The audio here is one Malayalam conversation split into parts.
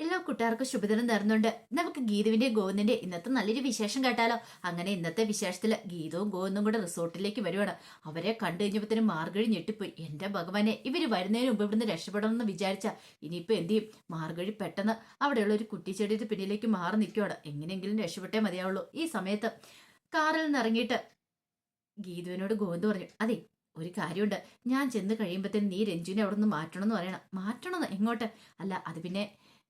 എല്ലാ കൂട്ടുകാർക്കും ശുഭദിനം നേർന്നുണ്ട് നമുക്ക് ഗീതുവിന്റെ ഗോവിന്ദിന്റെ ഇന്നത്തെ നല്ലൊരു വിശേഷം കേട്ടാലോ? അങ്ങനെ ഇന്നത്തെ വിശേഷത്തിൽ ഗീതവും ഗോവിന്ദും കൂടെ റിസോർട്ടിലേക്ക് വരുവാണ്. അവരെ കണ്ടു കഴിഞ്ഞപ്പോഴത്തേനും മാർഗഴി ഞെട്ടിപ്പോയി. എന്റെ ഭഗവാനെ ഇവർ വരുന്നതിന് മുമ്പ് ഇവിടുന്ന് രക്ഷപ്പെടണമെന്ന് വിചാരിച്ച ഇനിയിപ്പോ എന്ത് ചെയ്യും? മാർഗഴി പെട്ടെന്ന് അവിടെയുള്ള ഒരു കുട്ടിച്ചെടിയുടെ പിന്നിലേക്ക് മാറി നിൽക്കുവാണ് എങ്ങനെയെങ്കിലും രക്ഷപ്പെട്ടേ മതിയാവുള്ളൂ. ഈ സമയത്ത് കാറിൽ നിന്ന് ഇറങ്ങിയിട്ട് ഗീതുവിനോട് ഗോവിന്ദ് പറഞ്ഞു അതെ ഒരു കാര്യമുണ്ട്. ഞാൻ ചെന്ന് കഴിയുമ്പോഴത്തേന് നീ രഞ്ജുവിനെ അവിടെ നിന്ന് മാറ്റണമെന്ന് പറയണം. മാറ്റണമെന്ന്? എങ്ങോട്ട്? അല്ല അത് പിന്നെ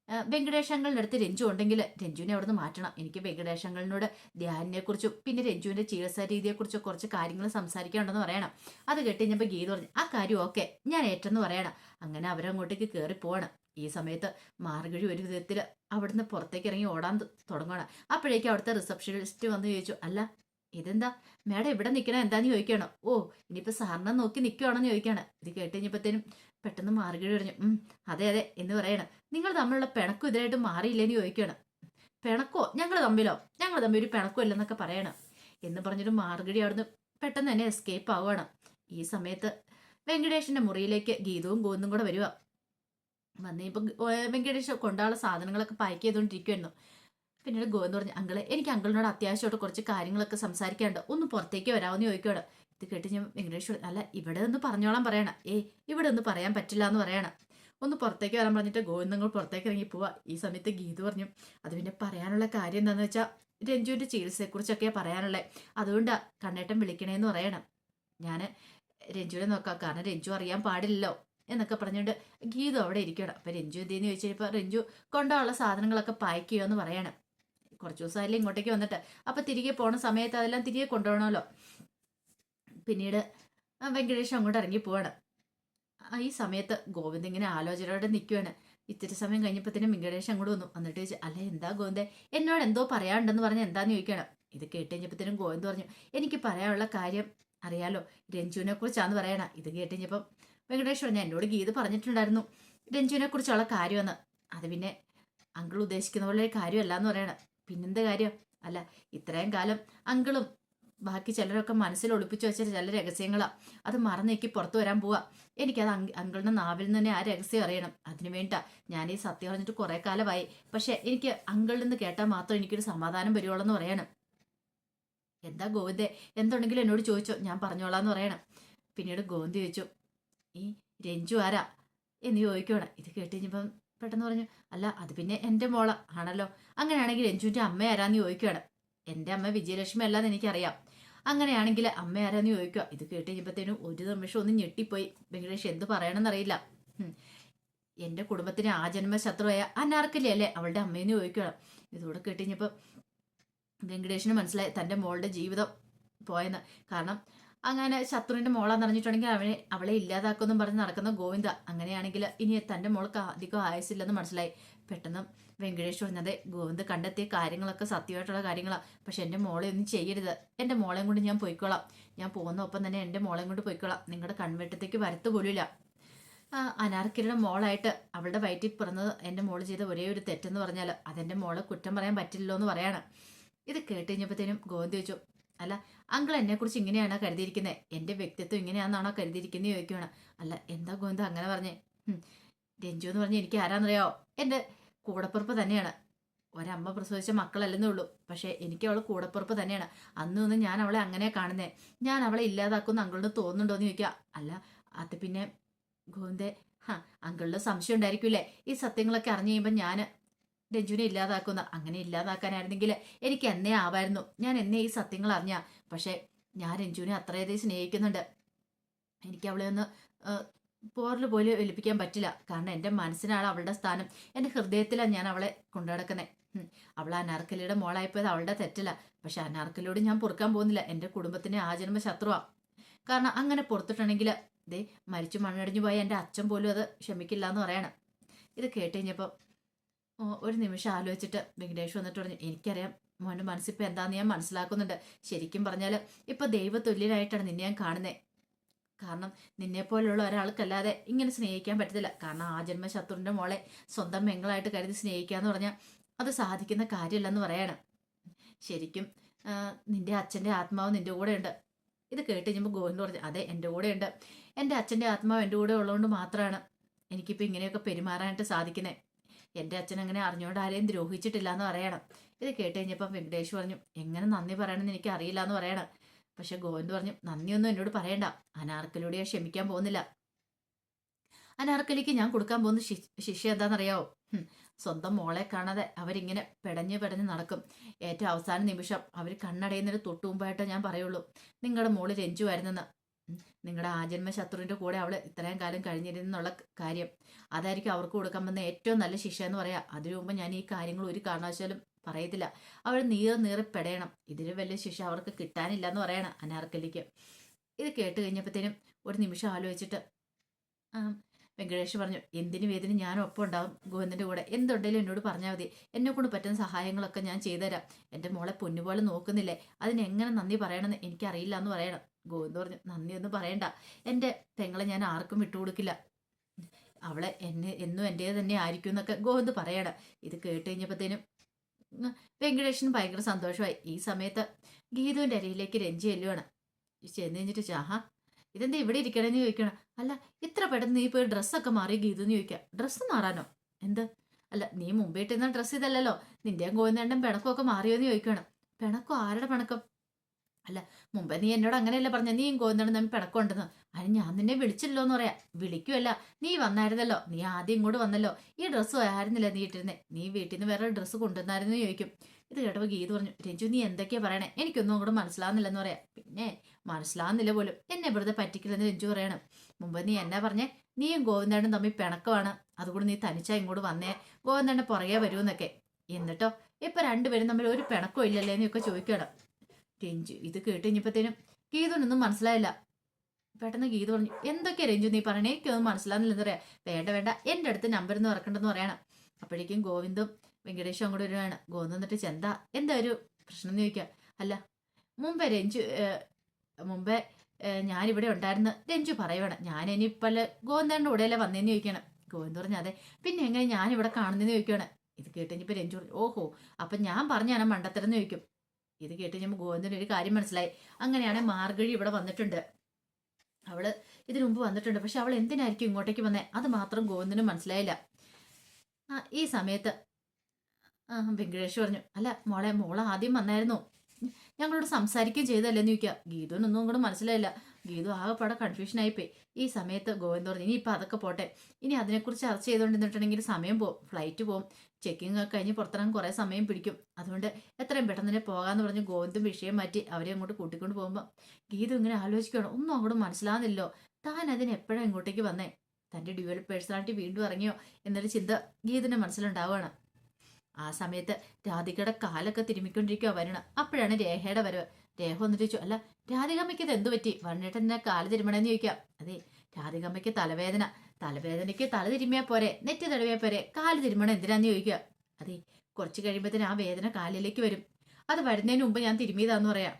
ആ, വെങ്കടേഷ് അങ്കിളിന്റെ അടുത്ത് രഞ്ജു ഉണ്ടെങ്കിൽ രഞ്ജുവിനെ അവിടെ നിന്ന് മാറ്റണം. എനിക്ക് വെങ്കടേഷങ്ങളിനോട് ധ്യാനിനെക്കുറിച്ചും ധ്യാനിനെ കുറിച്ചും പിന്നെ രഞ്ജുവിന്റെ ചികിത്സാ രീതിയെക്കുറിച്ചും കുറച്ച് കാര്യങ്ങൾ സംസാരിക്കാനുണ്ടെന്ന് പറയണം. അത് കെട്ടിഞ്ഞപ്പോൾ ഗീത പറഞ്ഞു ആ കാര്യം ഓക്കെ ഞാൻ ഏറ്റെന്ന് പറയണം. അങ്ങനെ അവരങ്ങോട്ടേക്ക് കയറി പോവാണ്. ഈ സമയത്ത് മാർഗഴി ഒരു വിധത്തിൽ അവിടുന്ന് പുറത്തേക്ക് ഇറങ്ങി ഓടാൻ തുടങ്ങണം അപ്പോഴേക്കും അവിടുത്തെ റിസപ്ഷനിസ്റ്റ് വന്ന് ചോദിച്ചു അല്ല ഇതെന്താ? മേഡം ഇവിടെ നിൽക്കണ എന്താന്ന് ചോദിക്കണം ഓ ഇനിയിപ്പോൾ സാറിനെ നോക്കി നിൽക്കുവാണെന്ന് ചോദിക്കുകയാണ്. ഇത് കേട്ട് കഴിഞ്ഞപ്പോഴത്തേനും പെട്ടെന്ന് മാർഗഴി പറഞ്ഞു അതെ അതെ എന്ന് പറയണം. നിങ്ങൾ തമ്മിലുള്ള പിണക്കും ഇതിനായിട്ട് മാറിയില്ലെന്ന് ചോദിക്കണം പിണക്കോ? ഞങ്ങൾ തമ്മിലോ? ഞങ്ങൾ തമ്മിൽ ഒരു പിണക്കോ ഇല്ലെന്നൊക്കെ പറയണം. എന്ന് പറഞ്ഞിട്ട് മാർഗഴി അവിടുന്ന് പെട്ടെന്ന് തന്നെ എസ്കേപ്പ് ആവുകയാണ്. ഈ സമയത്ത് വെങ്കടേഷിന്റെ മുറിയിലേക്ക് ഗീതവും ഗോവിന്ദും കൂടെ വരിക ഇപ്പൊ വെങ്കടേഷ് കൊണ്ടാനുള്ള സാധനങ്ങളൊക്കെ പാക്ക് ചെയ്തുകൊണ്ടിരിക്കുമായിരുന്നു പിന്നീട് ഗോവിന്ദ് പറഞ്ഞു അങ്കിൾ എനിക്ക് അങ്കിളിനോട് അത്യാവശ്യമായിട്ട് കുറച്ച് കാര്യങ്ങളൊക്കെ സംസാരിക്കാണ്ട് ഒന്ന് പുറത്തേക്ക് വരാമെന്ന് ചോദിക്കുകയാണ്. ഇത് കേട്ട് ഞാൻ വെങ്കടേഷ് അല്ല ഇവിടെ ഒന്ന് പറഞ്ഞോളാൻ പറയണം. ഏ ഇവിടെ ഒന്ന് പറയാൻ പറ്റില്ല എന്ന് പറയണം. ഒന്ന് പുറത്തേക്ക് വരാൻ പറഞ്ഞിട്ട് ഗോവിന്ദങ്ങൾ പുറത്തേക്ക് ഇറങ്ങി പോവാ. ഈ സമയത്ത് ഗീതു പറഞ്ഞു അത് പിന്നെ പറയാനുള്ള കാര്യം എന്താന്ന് വെച്ചാൽ രഞ്ജുവിന്റെ ചികിത്സയെക്കുറിച്ചൊക്കെയാ പറയാനുള്ളത് അതുകൊണ്ടാ കണ്ണേട്ടൻ വിളിക്കണേന്ന് പറയണം. ഞാൻ രഞ്ജുവിനെ നോക്കാം. കാരണം രഞ്ജു അറിയാൻ പാടില്ലല്ലോ എന്നൊക്കെ പറഞ്ഞുകൊണ്ട് ഗീതു അവിടെ ഇരിക്കണം അപ്പൊ രഞ്ജു എന്തെന്ന് ചോദിച്ചപ്പോൾ രഞ്ജു കൊണ്ടുള്ള സാധനങ്ങളൊക്കെ പാക്ക് ചെയ്യുമെന്ന് പറയണം. കുറച്ച് ദിവസമായാലും ഇങ്ങോട്ടേക്ക് വന്നിട്ട്. അപ്പൊ തിരികെ പോണ സമയത്ത് അതെല്ലാം തിരികെ കൊണ്ടുപോകണമല്ലോ. പിന്നീട് വെങ്കടേഷ് അങ്ങോട്ട് ഇറങ്ങി പോവാണ്. ഈ സമയത്ത് ഗോവിന്ദ് ഇങ്ങനെ ആലോചനയോടെ നിൽക്കുവാണ് ഇത്തിരി സമയം കഴിഞ്ഞപ്പോഴത്തേനും വെങ്കടേഷ് അങ്ങോട്ട് വന്നു. എന്നിട്ട് ചോദിച്ചു അല്ല എന്താ ഗോവിന്ദേ? എന്നോട് എന്തോ പറയാനുണ്ടെന്ന് പറഞ്ഞ് എന്താന്ന് ചോദിക്കണം ഇത് കേട്ട് കഴിഞ്ഞപ്പോഴത്തേനും ഗോവിന്ദ് പറഞ്ഞു എനിക്ക് പറയാനുള്ള കാര്യം അറിയാലോ. രഞ്ജുവിനെ കുറിച്ചാന്ന് പറയണ. ഇത് കേട്ട് കഴിഞ്ഞപ്പം വെങ്കടേഷ് പറഞ്ഞു എന്നോട് ഗീത് പറഞ്ഞിട്ടുണ്ടായിരുന്നു. രഞ്ജുവിനെ കുറിച്ചുള്ള കാര്യമെന്ന് അത് പിന്നെ അങ്കിൾ ഉദ്ദേശിക്കുന്ന പോലെ ഒരു കാര്യമല്ല എന്ന് പറയണം. പിന്നെന്ത് കാര്യം? അല്ല ഇത്രയും കാലം അങ്കിളും ബാക്കി ചിലരൊക്കെ മനസ്സിൽ ഒളിപ്പിച്ചു വെച്ച ചില രഹസ്യങ്ങളാണ് അത് മറന്നേക്ക് പുറത്തു വരാൻ പോവാ. എനിക്കത് അങ് അങ്കിളിന്റെ നാവിൽ നിന്ന് ആ രഹസ്യം അറിയണം. അതിനു വേണ്ട ഞാൻ ഈ സത്യം പറഞ്ഞിട്ട് കുറെ കാലമായി. പക്ഷെ എനിക്ക് അങ്കിളിൽ നിന്ന് കേട്ടാൽ മാത്രം എനിക്കൊരു സമാധാനം വരുവുള്ളൂ പറയണം. എന്താ ഗോവിന്ദേ? എന്തുണ്ടെങ്കിലും എന്നോട് ചോദിച്ചോ. ഞാൻ പറഞ്ഞോളാന്ന് പറയണം. പിന്നീട് ഗോവിന്ദ് ചോദിച്ചു ഈ രഞ്ജു ആരാ? എന്ന് ചോദിക്കണം ഇത് കേട്ട് കഴിഞ്ഞപ്പം പെട്ടെന്ന് പറഞ്ഞു അല്ല അത് പിന്നെ എന്റെ മോള. ആണല്ലോ. അങ്ങനെയാണെങ്കിൽ രഞ്ജുവിന്റെ അമ്മ ആരാന്ന് ചോദിക്കുകയാണ് എന്റെ അമ്മ വിജയലക്ഷ്മി അല്ലാന്ന് എനിക്കറിയാം. അങ്ങനെയാണെങ്കിൽ അമ്മ ആരാന്ന് ചോദിക്കുക. ഇത് കേട്ട് കഴിഞ്ഞപ്പോഴത്തേനും ഒരു നിമിഷം ഒന്ന് ഞെട്ടിപ്പോയി. വെങ്കടേഷ് എന്ത് പറയണമെന്നറിയില്ല. എന്റെ കുടുംബത്തിന് ആ ആജന്മ ശത്രുവായ അനാർക്കലി അല്ലേ? അവളുടെ അമ്മയെന്ന് ചോദിക്കുകയാണ്. ഇതോടെ കേട്ട് കഴിഞ്ഞപ്പോൾ വെങ്കടേഷിന് മനസ്സിലായി തന്റെ മോളുടെ ജീവിതം പോയെന്ന്. കാരണം അങ്ങനെ ശത്രുവിന്റെ മോളാന്ന് അറിഞ്ഞിട്ടുണ്ടെങ്കിൽ അവനെ അവളെ ഇല്ലാതാക്കുമെന്നും പറഞ്ഞ് നടക്കുന്ന ഗോവിന്ദ അങ്ങനെയാണെങ്കിൽ ഇനി തന്റെ മോൾക്ക് അധികം ആയുസില്ലെന്ന് മനസ്സിലായി. പെട്ടെന്ന് വെങ്കടേഷ് പറഞ്ഞത് ഗോവിന്ദ് കണ്ടെത്തിയ കാര്യങ്ങളൊക്കെ സത്യമായിട്ടുള്ള കാര്യങ്ങളാണ് പക്ഷെ എന്റെ മോളെ ഒന്നും ചെയ്യരുത്. എന്റെ മോളെയും കൊണ്ട് ഞാൻ പോയിക്കോളാം. ഞാൻ പോകുന്ന ഒപ്പം തന്നെ എന്റെ മോളെയും കൊണ്ട് പോയിക്കോളാം. നിങ്ങളുടെ കൺവെട്ടത്തേക്ക് വരത്ത് പോലുമില്ല. അനാർക്കിയുടെ മോളായിട്ട് അവളുടെ വയറ്റിൽ പിറന്നത് എന്റെ മോൾ ചെയ്ത ഒരേ ഒരു തെറ്റെന്ന് പറഞ്ഞാൽ അതെന്റെ മോളെ കുറ്റം പറയാൻ പറ്റില്ലല്ലോ എന്ന് പറയാണ്. ഇത് കേട്ട് കഴിഞ്ഞപ്പോഴത്തേനും ഗോവിന്ദ് ചോദിച്ചു അല്ല അങ്കിൾ എന്നെക്കുറിച്ച് ഇങ്ങനെയാണ് കരുതിയിരിക്കുന്നത് എന്റെ വ്യക്തിത്വം ഇങ്ങനെയാണെന്നാണോ കരുതിയിരിക്കുന്നത് ചോദിക്കുകയാണ് അല്ല എന്താ ഗോന്ത അങ്ങനെ പറഞ്ഞേ? രഞ്ജു എന്ന് പറഞ്ഞ് എനിക്ക് ആരാന്നറിയാവോ എന്റെ കൂടപ്പുറപ്പ് തന്നെയാണ്. ഒരമ്മ പ്രസവിച്ച മക്കളല്ലെന്നേ ഉള്ളൂ. പക്ഷേ എനിക്ക് അവൾ കൂടപ്പുറപ്പ് തന്നെയാണ്. അന്ന് ഒന്ന് ഞാൻ അവളെ അങ്ങനെ കാണുന്നേ. ഞാൻ അവളെ ഇല്ലാതാക്കുമെന്ന് അങ്കിളിന് തോന്നുന്നുണ്ടോ എന്ന് ചോദിക്കുക അല്ല അത് പിന്നെ ഗോവിന്ദേ ഹാ അങ്കിളിന് സംശയം ഉണ്ടായിരിക്കൂലേ ഈ സത്യങ്ങളൊക്കെ അറിഞ്ഞു കഴിയുമ്പോൾ ഞാൻ രഞ്ജുവിനെ ഇല്ലാതാക്കുന്ന അങ്ങനെ ഇല്ലാതാക്കാനായിരുന്നെങ്കിൽ എനിക്ക് എന്നേ ആവായിരുന്നു. ഞാൻ എന്നെ ഈ സത്യങ്ങൾ അറിഞ്ഞ. പക്ഷേ ഞാൻ രഞ്ജുവിനെ അത്രയധികം സ്നേഹിക്കുന്നുണ്ട്. എനിക്ക് അവളെ ഒന്ന് പോറിൽ പോലെ ഒലിപ്പിക്കാൻ പറ്റില്ല. കാരണം എന്റെ മനസ്സിനാണ് അവളുടെ സ്ഥാനം. എന്റെ ഹൃദയത്തിലാണ് ഞാൻ അവളെ കൊണ്ടു നടക്കുന്നത് അവൾ അനാർക്കലിയുടെ മോളായിപ്പോയത് അവളുടെ തെറ്റല്ല. പക്ഷെ അനാർക്കലിയോട് ഞാൻ പൊറുക്കാൻ പോകുന്നില്ല. എന്റെ കുടുംബത്തിന്റെ ആജന്മ ശത്രുവാ കാരണം അങ്ങനെ പുറത്തിട്ടുണ്ടെങ്കിൽ ദേ മരിച്ചു മണ്ണടിഞ്ഞു പോയ എന്റെ അച്ഛൻ പോലും അത് ക്ഷമിക്കില്ല എന്ന് പറയണം. ഇത് കേട്ട് കഴിഞ്ഞപ്പോൾ ഓ, ഒരു നിമിഷം ആലോചിച്ചിട്ട് വെങ്കടേഷ് വന്നിട്ട് പറഞ്ഞു എനിക്കറിയാം മോന്റെ മനസ്സിപ്പോൾ എന്താന്ന് ഞാൻ മനസ്സിലാക്കുന്നുണ്ട്. ശരിക്കും പറഞ്ഞാൽ ഇപ്പം ദൈവതുല്യനായിട്ടാണ് നിന്നെ ഞാൻ കാണുന്നത് കാരണം നിന്നെപ്പോലുള്ള ഒരാൾക്കല്ലാതെ ഇങ്ങനെ സ്നേഹിക്കാൻ പറ്റത്തില്ല. കാരണം ആ ജന്മ ശത്രുവിന്റെ മോളെ സ്വന്തം മെങ്ങളായിട്ട് കരുതി സ്നേഹിക്കുക എന്ന് പറഞ്ഞാൽ അത് സാധിക്കുന്ന കാര്യമല്ലെന്ന് പറയാണ്. ശരിക്കും നിന്റെ അച്ഛന്റെ ആത്മാവ് നിന്റെ കൂടെ ഉണ്ട് ഇത് കേട്ട് കഴിഞ്ഞപ്പോൾ ഗോവിന്ദ് പറഞ്ഞു അതെ എന്റെ കൂടെ ഉണ്ട് എന്റെ അച്ഛന്റെ ആത്മാവ് എന്റെ കൂടെ ഉള്ളതുകൊണ്ട് മാത്രമാണ് എനിക്കിപ്പോൾ ഇങ്ങനെയൊക്കെ പെരുമാറാനായിട്ട് സാധിക്കുന്നത് എന്റെ അച്ഛൻ അങ്ങനെ അറിഞ്ഞുകൊണ്ട് ആരെയും ദ്രോഹിച്ചിട്ടില്ല എന്ന് പറയണം. ഇത് കേട്ട് കഴിഞ്ഞപ്പം വെങ്കടേഷ് പറഞ്ഞു എങ്ങനെ നന്ദി പറയണമെന്ന് എനിക്ക് അറിയില്ല എന്ന് പറയണം. പക്ഷെ ഗോവിന്ദ് പറഞ്ഞു നന്ദിയൊന്നും എന്നോട് പറയണ്ട. അനാർക്കലിയോട് ഞാൻ ക്ഷമിക്കാൻ പോകുന്നില്ല. അനാർക്കലിക്ക് ഞാൻ കൊടുക്കാൻ പോകുന്ന ശിക്ഷ എന്താണെന്നറിയാവോ? സ്വന്തം മോളെ കാണാതെ അവരിങ്ങനെ പെടഞ്ഞ് പെടഞ്ഞ് നടക്കും. ഏറ്റവും അവസാന നിമിഷം അവർ കണ്ണടയുന്നതിന് തൊട്ടു മുമ്പായിട്ട് ഞാൻ പറയുള്ളൂ. നിങ്ങളുടെ മോൾ രഞ്ജുവായിരുന്നെന്ന് നിങ്ങളുടെ ആജന്മ ശത്രുവിന്റെ കൂടെ അവൾ ഇത്രയും കാലം കഴിഞ്ഞിരുന്നുള്ള കാര്യം. അതായിരിക്കും അവർക്ക് കൊടുക്കാൻ വന്ന ഏറ്റവും നല്ല ശിക്ഷ എന്ന് പറയാം. അതിനു മുമ്പ് ഞാൻ ഈ കാര്യങ്ങൾ ഒരു കാരണവശാലും പറയത്തില്ല. അവൾ നീറ് നീറി പെടയണം ഇതിന് വലിയ ശിക്ഷ അവർക്ക് കിട്ടാനില്ല എന്ന് പറയണം അനാർക്കലിക്ക്. ഇത് കേട്ട് കഴിഞ്ഞപ്പോഴത്തേനും ഒരു നിമിഷം ആലോചിച്ചിട്ട് വെങ്കടേഷ് പറഞ്ഞു എന്തിനു വേദിന് ഞാൻ ഒപ്പം ഉണ്ടാവും ഗോവിന്ദന്റെ കൂടെ. എന്തുണ്ടെങ്കിലും എന്നോട് പറഞ്ഞാൽ മതി. എന്നെ കൊണ്ട് പറ്റുന്ന സഹായങ്ങളൊക്കെ ഞാൻ ചെയ്തുതരാം. എന്റെ മോളെ പൊന്നുപോലെ നോക്കുന്നില്ലേ? അതിനെങ്ങനെ നന്ദി പറയണമെന്ന് എനിക്കറിയില്ല എന്ന് പറയണം. ഗോവിന്ദ് പറഞ്ഞു. നന്ദിയൊന്നും പറയണ്ട. എന്റെ പെങ്ങളെ ഞാൻ ആർക്കും വിട്ടുകൊടുക്കില്ല അവളെ എന്നെ എന്നും എന്റെ തന്നെ ആയിരിക്കും എന്നൊക്കെ ഗോവിന്ദ് പറയണം. ഇത് കേട്ട് കഴിഞ്ഞപ്പോഴത്തേനും വെങ്കടേഷന് ഭയങ്കര സന്തോഷമായി. ഈ സമയത്ത് ഗീതുവിന്റെ അരയിലേക്ക് രഞ്ജി ചെല്ലുവാണ്. ചെന്ന് കഴിഞ്ഞിട്ട് ചാഹ ഇതെന്താ ഇവിടെ ഇരിക്കണമെന്ന് ചോദിക്കണം? അല്ല ഇത്ര പെട്ടെന്ന് നീ പോയി ഡ്രസ്സൊക്കെ മാറി ഗീതു എന്ന് ചോദിക്കാം. ഡ്രസ്സ് മാറാനോ? എന്ത്? അല്ല നീ മുമ്പേ ഇട്ടിരുന്ന ഡ്രസ്സ് ഇതല്ലല്ലോ. നിന്റെയും ഗോവിന്ദനും പിണക്കമൊക്കെ മാറിയോ എന്ന് ചോദിക്കണം പിണക്കോ ആരുടെ പിണക്കം? അല്ല മുമ്പ് നീ എന്നോട് അങ്ങനെയല്ല പറഞ്ഞ? നീയും ഗോവിന്ദനും തമ്മിൽ പിണക്കമുണ്ടെന്ന് അതിന് ഞാൻ നിന്നെ വിളിച്ചില്ലോ എന്ന് പറയാം. വിളിക്കുമല്ല നീ വന്നായിരുന്നല്ലോ. നീ ആദ്യം ഇങ്ങോട്ട് വന്നല്ലോ. ഈ ഡ്രസ്സ് ആയിരുന്നില്ല നീ ഇട്ടിരുന്നേ? നീ വീട്ടിൽ നിന്ന് വേറെ ഡ്രസ്സ് കൊണ്ടുവന്നായിരുന്നു ചോദിക്കും. ഇത് കേട്ടപ്പോൾ ഗീത് പറഞ്ഞു രഞ്ജു നീ എന്തൊക്കെയാ പറയണേ? എനിക്കൊന്നും അങ്ങോട്ട് മനസ്സിലാവുന്നില്ലെന്ന് പറയാം. പിന്നെ മനസ്സിലാവുന്നില്ല പോലും. എന്നെ വെറുതെ പറ്റിക്കില്ലെന്ന് രഞ്ജു പറയണം. മുമ്പ് നീ എന്നാ പറഞ്ഞേ? നീയും ഗോവിന്ദനും തമ്മിൽ പിണക്കമാണ്. അതുകൊണ്ട് നീ തനിച്ചാ ഇങ്ങോട്ട് വന്നേ. ഗോവിന്ദന്റെ പുറകെ വരുമെന്നൊക്കെ. എന്നിട്ടോ ഇപ്പൊ രണ്ടുപേരും തമ്മിൽ ഒരു പിണക്കവും ഇല്ലല്ലേ എന്നൊക്കെ ചോദിക്കണം രഞ്ജു. ഇത് കേട്ട് കഴിഞ്ഞപ്പോഴത്തേനും ഗീതുനൊന്നും മനസ്സിലായില്ല. പെട്ടെന്ന് ഗീത പറഞ്ഞു എന്തൊക്കെയാ രഞ്ജു നീ പറയണേ? എനിക്കൊന്നും മനസ്സിലാവുന്നില്ലെന്ന് പറയാം? വേണ്ട വേണ്ട. എന്റെ അടുത്ത് നമ്പർ ഒന്ന് ഇറക്കണ്ടെന്ന് പറയണം. അപ്പോഴേക്കും ഗോവിന്ദും വെങ്കടേഷും അങ്ങോട്ട് വരുവാണ്. ഗോവിന്ദ് എന്നിട്ട് ചെന്താ? എന്താ ഒരു പ്രശ്നം എന്ന് ചോദിക്കുക അല്ല മുമ്പേ രഞ്ജു മുമ്പേ ഞാനിവിടെ ഉണ്ടായിരുന്നു. രഞ്ജു പറയുവാണ്. ഞാൻ ഇനിയിപ്പല്ല ഗോവിന്ദന്റെ കൂടെയല്ലേ വന്നേന്ന് ചോദിക്കണം. ഗോവിന്ദ് പറഞ്ഞു അതെ. പിന്നെ എങ്ങനെ ഞാനിവിടെ കാണുന്നതെന്ന് ചോദിക്കുകയാണ് ഇത് കേട്ട് കഴിഞ്ഞപ്പോൾ രഞ്ജു പറഞ്ഞു ഓഹോ അപ്പം ഞാൻ പറഞ്ഞാണ് മണ്ടത്തരം എന്ന് ചോദിക്കും. ഇത് കേട്ട് കഴിയുമ്പോൾ ഗോവിന്ദന് ഒരു കാര്യം മനസ്സിലായി. അങ്ങനെയാണ് മാർഗഴി ഇവിടെ വന്നിട്ടുണ്ട്. അവൾ ഇതിനു മുമ്പ് വന്നിട്ടുണ്ട്. പക്ഷെ അവൾ എന്തിനായിരിക്കും ഇങ്ങോട്ടേക്ക് വന്നേ? അത് മാത്രം ഗോവിന്ദന് മനസ്സിലായില്ല. ആ ഈ സമയത്ത് വെങ്കടേഷ് പറഞ്ഞു അല്ല മോളെ മോളെ ആദ്യം വന്നായിരുന്നു. ഞങ്ങളോട് സംസാരിക്കുകയും ചെയ്തല്ലേന്ന് ചോദിക്കുക. ഗീതുവിനൊന്നും കൂടെ മനസ്സിലായില്ല. ഗീതു ആകെപ്പാടെ കൺഫ്യൂഷൻ ആയിപ്പോയി. ഈ സമയത്ത് ഗോവിന്ദ് പറഞ്ഞു ഇനിയിപ്പോൾ അതൊക്കെ പോട്ടെ. ഇനി അതിനെക്കുറിച്ച് ചർച്ച ചെയ്തുകൊണ്ടിരുന്നിട്ടുണ്ടെങ്കിൽ സമയം പോകും ഫ്ലൈറ്റ് പോകും ചെക്കിംഗ് ഒക്കെ കഴിഞ്ഞ് പുറത്തിറങ്ങാൻ കുറേ സമയം പിടിക്കും. അതുകൊണ്ട് എത്രയും പെട്ടെന്ന് തന്നെ പോകാമെന്ന് പറഞ്ഞ് ഗോവിന്ദും വിഷയം മാറ്റി അവരെ അങ്ങോട്ട് കൂട്ടിക്കൊണ്ട് പോകുമ്പോൾ ഗീതു ഇങ്ങനെ ആലോചിക്കുകയാണ് ഒന്നും അങ്ങോട്ട് മനസ്സിലാകുന്നില്ലോ താൻ അതിന് എപ്പോഴാണ് ഇങ്ങോട്ടേക്ക് വന്നേ? തന്റെ ഡ്യുവൽ പേഴ്സണാലിറ്റി വീണ്ടും ഇറങ്ങിയോ? എന്നൊരു ചിന്ത ഗീതിന്റെ മനസ്സിലുണ്ടാവുകയാണ്. ആ സമയത്ത് രാധികയുടെ കാലൊക്കെ തിരുമിക്കൊണ്ടിരിക്കുക വരണം. അപ്പോഴാണ് രേഖയുടെ വരവ്. രേഖ വന്നിട്ട് ചോദിച്ചു അല്ല രാധികമ്മയ്ക്ക് ഇത് എന്ത് പറ്റി? എന്നെ കാൽ തിരുമണമെന്ന് ചോദിക്കാം. അതെ രാധികമ്മയ്ക്ക് തലവേദന. തലവേദനയ്ക്ക് തല തിരുമിയാൽ പോരെ നെറ്റ് തടവിയാൽ പോരെ കാൽ തിരുമണം എന്തിനാന്ന് ചോദിക്കുക അതെ കുറച്ച് കഴിയുമ്പോഴത്തേന് ആ വേദന കാലിലേക്ക് വരും. അത് വരുന്നതിന് മുമ്പ് ഞാൻ തിരുമിയതാന്ന് പറയാം.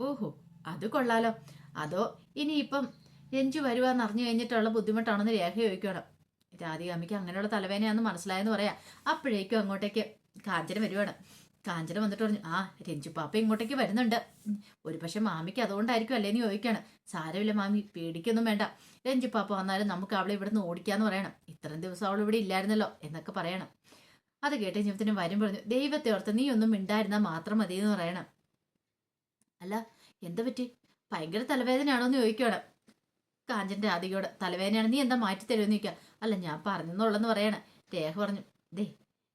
ഓഹോ അത് കൊള്ളാലോ. അതോ ഇനിയിപ്പം രഞ്ജു വരുവാന്ന് അറിഞ്ഞു കഴിഞ്ഞിട്ടുള്ള ബുദ്ധിമുട്ടാണെന്ന് രേഖ ചോദിക്കണം. രാധികാമ്മയ്ക്ക് അങ്ങനെയുള്ള തലവേദനയാണെന്ന് മനസ്സിലായെന്ന് പറയാം. അപ്പോഴേക്കും അങ്ങോട്ടേക്ക് കാഞ്ചന വരുവാണ്. കാഞ്ചന വന്നിട്ട് പറഞ്ഞു ആ രഞ്ജു പാപ്പ ഇങ്ങോട്ടേക്ക് വരുന്നുണ്ട്. ഒരു പക്ഷെ മാമിക്ക് അതുകൊണ്ടായിരിക്കും അല്ലേന്ന് ചോദിക്കാണ്. സാരമില്ല മാമി പേടിക്കൊന്നും വേണ്ട. രഞ്ജു പാപ്പ വന്നാലും നമുക്ക് അവളെ ഇവിടെ നിന്ന് ഓടിക്കാന്ന് പറയണം. ഇത്രയും ദിവസം അവൾ ഇവിടെ ഇല്ലായിരുന്നല്ലോ എന്നൊക്കെ പറയണം. അത് കേട്ട് ജീവിതത്തിന് വരും പറഞ്ഞു ദൈവത്തെ ഓർത്ത് നീ ഒന്നും മിണ്ടായിരുന്നാൽ മാത്രം മതി എന്ന് പറയണം. അല്ല എന്താ പറ്റി? ഭയങ്കര തലവേദനയാണോ എന്ന് ചോദിക്കണം കാഞ്ചന്റെ ആദികയോട് തലവേദനയാണ് നീ എന്താ മാറ്റി തരുമെന്ന് ചോദിക്കുക അല്ല ഞാൻ പറഞ്ഞെന്നുള്ളെന്ന് പറയണ. രേഖ പറഞ്ഞു ദേ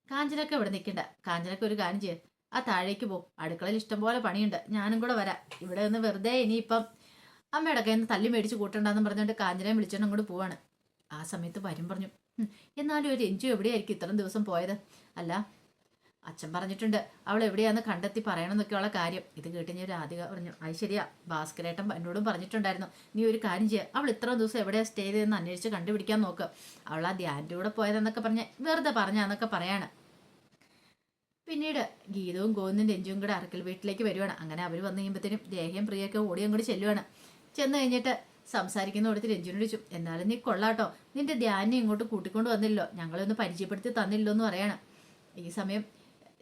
കാഞ്ചനൊക്കെ ഇവിടെ നിൽക്കണ്ട കാഞ്ചനൊക്കെ ഒരു കാര്യം ചെയ്യാം. ആ താഴേക്ക് പോ അടുക്കളയിൽ ഇഷ്ടം പോലെ പണിയുണ്ട് ഞാനും കൂടെ വരാം. ഇവിടെ നിന്ന് വെറുതെ ഇനിയിപ്പം അമ്മയുടെ കയ്യിൽ നിന്ന് തല്ലി മേടിച്ച് കൂട്ടണ്ടെന്ന് പറഞ്ഞുകൊണ്ട് കാഞ്ചനയെ വിളിച്ചോണ്ട് അങ്ങോട്ട് പോവാണ്. ആ സമയത്ത് വരും പറഞ്ഞു "ഉം, എന്നാലും ഒരു എഞ്ചു എവിടെയായിരിക്കും ഇത്രയും ദിവസം പോയത്? അല്ല അച്ഛൻ പറഞ്ഞിട്ടുണ്ട് അവൾ എവിടെയാന്ന് കണ്ടെത്തി പറയണമെന്നൊക്കെയുള്ള കാര്യം. ഇത് കേട്ട് ഞാൻ രാധിക പറഞ്ഞു അത് ശരിയാ ഭാസ്കരേട്ടൻ എന്നോടും പറഞ്ഞിട്ടുണ്ടായിരുന്നു നീ ഒരു കാര്യം ചെയ്യുക അവൾ ഇത്ര ദിവസം എവിടെയാ സ്റ്റേ ചെയ്തതെന്ന് അന്വേഷിച്ച് കണ്ടുപിടിക്കാൻ നോക്ക്. അവൾ ആ ധ്യാന്റെ കൂടെ പോയതെന്നൊക്കെ പറഞ്ഞ് വെറുതെ പറഞ്ഞാന്നൊക്കെ പറയാണ്. പിന്നീട് ഗീതവും ഗോവിന്ദും രഞ്ജുവും കൂടെ അറക്കൽ വീട്ടിലേക്ക് വരുവാണ്. അങ്ങനെ അവർ വന്നു കഴിയുമ്പോഴത്തേനും ദേഹയും പ്രിയൊക്കെ ഓടി അങ്ങോട്ട് ചെല്ലുവാണ്. ചെന്ന് കഴിഞ്ഞിട്ട് സംസാരിക്കുന്ന കൊടുത്ത് രഞ്ജുവിനോട് ചോദിച്ചു എന്നാലും നീ കൊള്ളാട്ടോ നിന്റെ ധ്യാനം ഇങ്ങോട്ട് കൂട്ടിക്കൊണ്ട് വന്നില്ലോ ഞങ്ങളൊന്ന് പരിചയപ്പെടുത്തി തന്നില്ലോ എന്ന് പറയാണ്. ഈ സമയം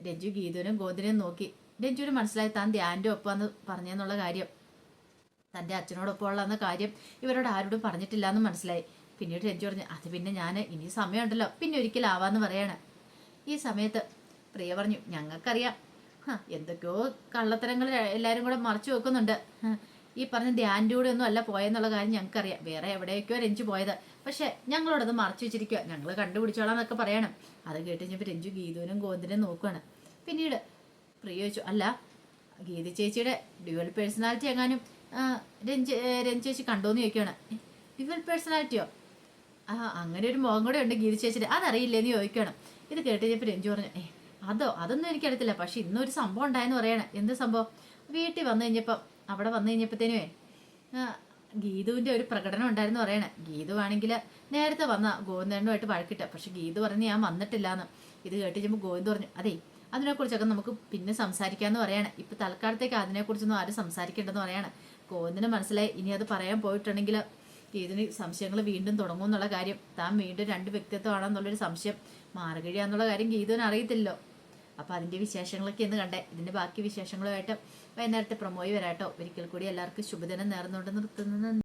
രഞ്ജു ഗീതുവിനും ഗോതിനെയും നോക്കി. രഞ്ജുവിന് മനസ്സിലായി താൻ ധ്യാന്റെ ഒപ്പമെന്ന് പറഞ്ഞെന്നുള്ള കാര്യം. തന്റെ അച്ഛനോടൊപ്പമുള്ള എന്ന കാര്യം ഇവരോട് ആരോടും പറഞ്ഞിട്ടില്ല എന്ന് മനസ്സിലായി. പിന്നീട് രഞ്ജു പറഞ്ഞു അത് പിന്നെ ഞാൻ ഇനി സമയമുണ്ടല്ലോ. പിന്നെ ഒരിക്കലാവാന്ന് പറയാണ്. ഈ സമയത്ത് പ്രിയ പറഞ്ഞു ഞങ്ങൾക്കറിയാം. എന്തൊക്കെയോ കള്ളത്തരങ്ങൾ എല്ലാവരും കൂടെ മറച്ചു വെക്കുന്നുണ്ട്. ഈ പറഞ്ഞ ധ്യാന്റെ ഒന്നും അല്ല പോയെന്നുള്ള കാര്യം ഞങ്ങൾക്കറിയാം. വേറെ എവിടേക്കോ രഞ്ജു പോയത്. പക്ഷെ ഞങ്ങളോടത് മറച്ചു വെച്ചിരിക്കുക ഞങ്ങൾ കണ്ടുപിടിച്ചോളാം എന്നൊക്കെ പറയണം. അത് കേട്ട് കഴിഞ്ഞപ്പോൾ രഞ്ജു ഗീതുവിനും ഗോവിന്ദനും നോക്കുകയാണ് പിന്നീട് പ്രിയ ചോദിച്ചു അല്ല ഗീതി ചേച്ചിയുടെ ഡ്യുവൽ പേഴ്സണാലിറ്റി എങ്ങാനും രഞ്ജു രഞ്ജു ചേച്ചി കണ്ടോന്ന് ചോദിക്കുകയാണ് ഡ്യുവൽ പേഴ്സണാലിറ്റിയോ? ആ അങ്ങനെ ഒരു മുഖം കൂടെ ഉണ്ട് ഗീതി ചേച്ചിയുടെ. അതറിയില്ലേന്ന് ചോദിക്കണം ഇത് കേട്ട് കഴിഞ്ഞപ്പോൾ രഞ്ജു പറഞ്ഞു അതോ അതൊന്നും എനിക്കറിയത്തില്ല. പക്ഷെ ഇന്നൊരു സംഭവം ഉണ്ടായെന്ന് പറയണേ. എന്ത് സംഭവം? വീട്ടിൽ വന്നു കഴിഞ്ഞപ്പം അവിടെ വന്നു കഴിഞ്ഞപ്പോഴത്തേനുവേ ഗീതുവിന്റെ ഒരു പ്രകടനം ഉണ്ടായിരുന്നു പറയണേ. ഗീതു ആണെങ്കിൽ നേരത്തെ വന്ന ഗോവിന്ദനുമായിട്ട് വഴക്കിട്ട. പക്ഷെ ഗീതു പറഞ്ഞ് ഞാൻ വന്നിട്ടില്ല എന്ന് ഇത് കേട്ടിച്ചപ്പോൾ ഗോവിന്ദ് പറഞ്ഞു അതെ അതിനെക്കുറിച്ചൊക്കെ നമുക്ക് പിന്നെ സംസാരിക്കാന്ന് പറയണേ. ഇപ്പൊ തൽക്കാലത്തേക്ക് അതിനെക്കുറിച്ചൊന്നും ആരും സംസാരിക്കേണ്ടെന്ന് പറയണേ. ഗോവിന്ദന് മനസ്സിലായി ഇനി അത് പറയാൻ പോയിട്ടുണ്ടെങ്കിൽ ഇതിന് സംശയങ്ങൾ വീണ്ടും തുടങ്ങും എന്നുള്ള കാര്യം. താൻ വീണ്ടും രണ്ട് വ്യക്തിത്വമാണെന്നുള്ളൊരു സംശയം. മാറുകഴിയാന്നുള്ള കാര്യം ഗീതുവിന് അറിയത്തില്ലല്ലോ. അപ്പോൾ അതിന്റെ വിശേഷങ്ങളൊക്കെ ഇന്ന് കണ്ടേ. ഇതിന്റെ ബാക്കി വിശേഷങ്ങളുമായിട്ട് വൈകുന്നേരത്തെ പ്രൊമോയി വരാട്ടോ. ഒരിക്കൽ കൂടി എല്ലാവർക്കും ശുഭദിനം നേർന്നുകൊണ്ട് നിർത്തുന്നു.